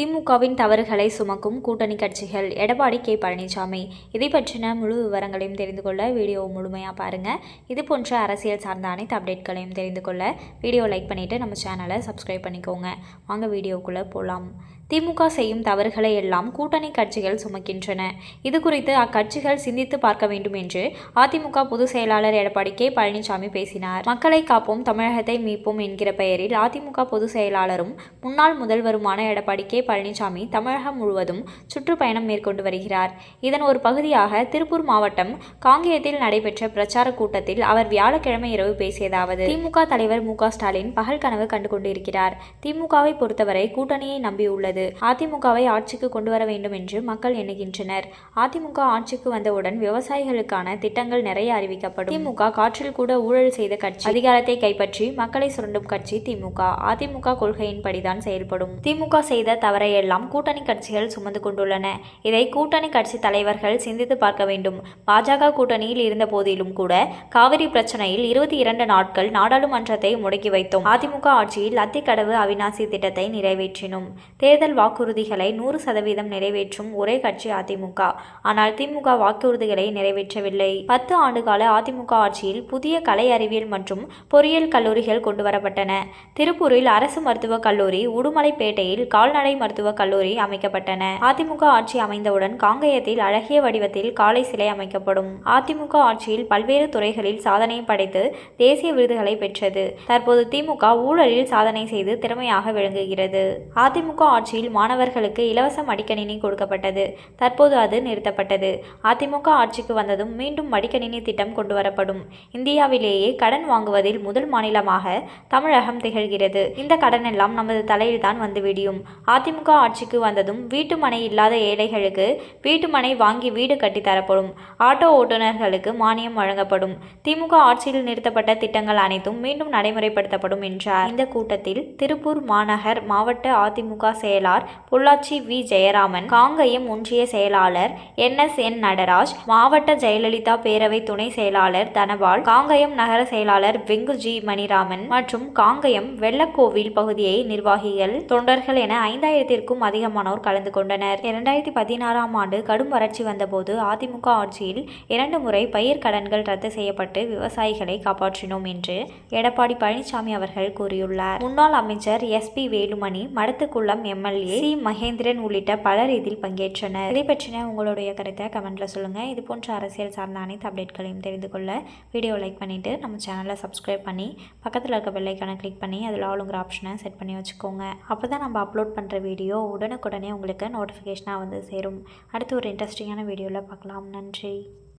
திமுகவின் தவறுகளை சுமக்கும் கூட்டணி கட்சிகள் எடப்பாடி கே பழனிசாமி. இதை பற்றின முழு விவரங்களையும் தெரிந்து கொள்ள வீடியோ முழுமையாக பாருங்கள் இது போன்ற அரசியல் சார்ந்த அனைத்து அப்டேட்களையும் தெரிந்து கொள்ள வீடியோ லைக் பண்ணிவிட்டு நம்ம சேனலை சப்ஸ்கிரைப் பண்ணிக்கோங்க. வாங்க வீடியோக்குள்ளே போகலாம் திமுக செய்யும் தவறுகளை எல்லாம் கூட்டணி கட்சிகள் சுமக்கின்றன. இது குறித்து அக்கட்சிகள் சிந்தித்து பார்க்க வேண்டும் என்று அதிமுக பொதுச் செயலாளர் எடப்பாடி கே பழனிசாமி பேசினார். மக்களை காப்போம் தமிழகத்தை மீட்போம் என்கிற பெயரில் அதிமுக பொதுச் செயலாளரும் முன்னாள் முதல்வருமான எடப்பாடி கே பழனிசாமி தமிழகம் முழுவதும் சுற்றுப்பயணம் மேற்கொண்டு வருகிறார். இதன் ஒரு பகுதியாக திருப்பூர் மாவட்டம் காங்கேயத்தில் நடைபெற்ற பிரச்சார கூட்டத்தில் அவர் வியாழக்கிழமை இரவு பேசியதாவது திமுக தலைவர் மு ஸ்டாலின் பகல் கனவு கண்டு கொண்டிருக்கிறார் திமுகவை பொறுத்தவரை கூட்டணியை நம்பியுள்ளது. அதிமுகவை ஆட்சிக்கு கொண்டு வர வேண்டும் என்று மக்கள் எண்ணுகின்றனர். அதிமுக ஆட்சிக்கு வந்தவுடன் விவசாயிகளுக்கான திட்டங்கள் நிறைய அறிவிக்கப்படும். திமுக காற்றில் கூட ஊழல் செய்த கட்சி அதிகாரத்தை கைப்பற்றி மக்களை சுரண்டும் கட்சி திமுக. அதிமுக கொள்கையின்படிதான் செயல்படும். திமுக செய்த தவறையெல்லாம் கூட்டணி கட்சிகள் சுமந்து கொண்டுள்ளன. இதை கூட்டணி கட்சி தலைவர்கள் சிந்தித்து பார்க்க வேண்டும். பாஜக கூட்டணியில் இருந்த போதிலும் கூட காவிரி பிரச்சனையில் இருபத்தி இரண்டு நாட்கள் நாடாளுமன்றத்தை முடக்கி வைத்தோம். அதிமுக ஆட்சியில் அத்திக்கடவு அவிநாசி திட்டத்தை நிறைவேற்றினோம். தேர்தல் வாக்குறுதிகளை நூறு சதவீதம் நிறைவேற்றும் ஒரே கட்சி அதிமுக. ஆனால் திமுக வாக்குறுதிகளை நிறைவேற்றவில்லை. பத்து ஆண்டுகால அதிமுக ஆட்சியில் புதிய கலை அறிவியல் மற்றும் பொறியியல் கல்லூரிகள் கொண்டு வரப்பட்டன திருப்பூரில் அரசு மருத்துவக் கல்லூரி உடுமலைப்பேட்டையில் கால்நடை மருத்துவக் கல்லூரி அமைக்கப்பட்டன. அதிமுக ஆட்சி அமைந்தவுடன் காங்கயத்தில் அழகிய வடிவத்தில் காலை சிலை அமைக்கப்படும். அதிமுக ஆட்சியில் பல்வேறு துறைகளில் சாதனை படைத்து தேசிய விருதுகளை பெற்றது. தற்போது திமுக ஊழலில் சாதனை செய்து திறமையாக விளங்குகிறது. அதிமுக ஆட்சியில் மாணவர்களுக்கு இலவச மடிக்கணினி கொடுக்கப்பட்டது. தற்போது அது நிறுத்தப்பட்டது. அதிமுக ஆட்சிக்கு வந்ததும் மீண்டும் மடிக்கணினி திட்டம் கொண்டு வரப்படும் இந்தியாவிலேயே கடன் வாங்குவதில் முதல் மாநிலமாக தமிழகம் திகழ்கிறது. இந்த கடன் எல்லாம் நமது தலையில்தான் வந்து விடியும். அதிமுக ஆட்சிக்கு வந்ததும் வீட்டு மனை இல்லாத ஏழைகளுக்கு வீட்டு மனை வாங்கி வீடு கட்டி தரப்படும். ஆட்டோ ஓட்டுநர்களுக்கு மானியம் வழங்கப்படும். திமுக ஆட்சியில் நிறுத்தப்பட்ட திட்டங்கள் அனைத்தும் மீண்டும் நடைமுறைப்படுத்தப்படும் என்றார். இந்த கூட்டத்தில் திருப்பூர் மாநகர் மாவட்ட அதிமுக செயலாளர் பொள்ளாச்சி வி. ஜெயராமன் காங்கயம் ஒன்றிய செயலாளர் என். எஸ். என். நடராஜ் மாவட்ட ஜெயலலிதா பேரவை துணை செயலாளர் தனபால் காங்கயம் நகர செயலாளர் வெங்குஜி மணிராமன் மற்றும் காங்கயம் வெள்ளக்கோவில் பகுதியை நிர்வாகிகள் தொண்டர்கள் என ஐந்தாயிரம் ஐந்தாயிரத்திற்கும் அதிகமானோர் கலந்து கொண்டனர். இரண்டாயிரத்தி பதினாறாம் ஆண்டு கடும் வறட்சி வந்தபோது அதிமுக ஆட்சியில் இரண்டு முறை பயிர் கடன்கள் ரத்து செய்யப்பட்டு விவசாயிகளை காப்பாற்றினோம் என்று எடப்பாடி பழனிசாமி அவர்கள் கூறியுள்ளார். முன்னாள் அமைச்சர் S P Velumani Madathukulam MLA C Mahendran உள்ளிட்ட பலர் இதில் பங்கேற்றனர். இதை பற்றின உங்களுடைய கருத்தை கமெண்ட்ல சொல்லுங்க. இது போன்ற அரசியல் சார்ந்த அனைத்து அப்டேட்களையும் தெரிந்து கொள்ள வீடியோ லைக் பண்ணிட்டு நம்ம சேனலை சப்ஸ்கிரைப் பண்ணி பக்கத்தில் இருக்க பெல்லைக்கான கிளிக் பண்ணி அதில் ஆளுங்கிற ஆப்ஷனை செட் பண்ணி வச்சுக்கோங்க. அப்போ தான் நம்ம அப்லோட் பண்ணுற வீடியோ உடனுக்குடனே உங்களுக்கு நோட்டிஃபிகேஷனாக வந்து சேரும். அடுத்து ஒரு இன்ட்ரெஸ்டிங்கான வீடியோவில் பார்க்கலாம். நன்றி.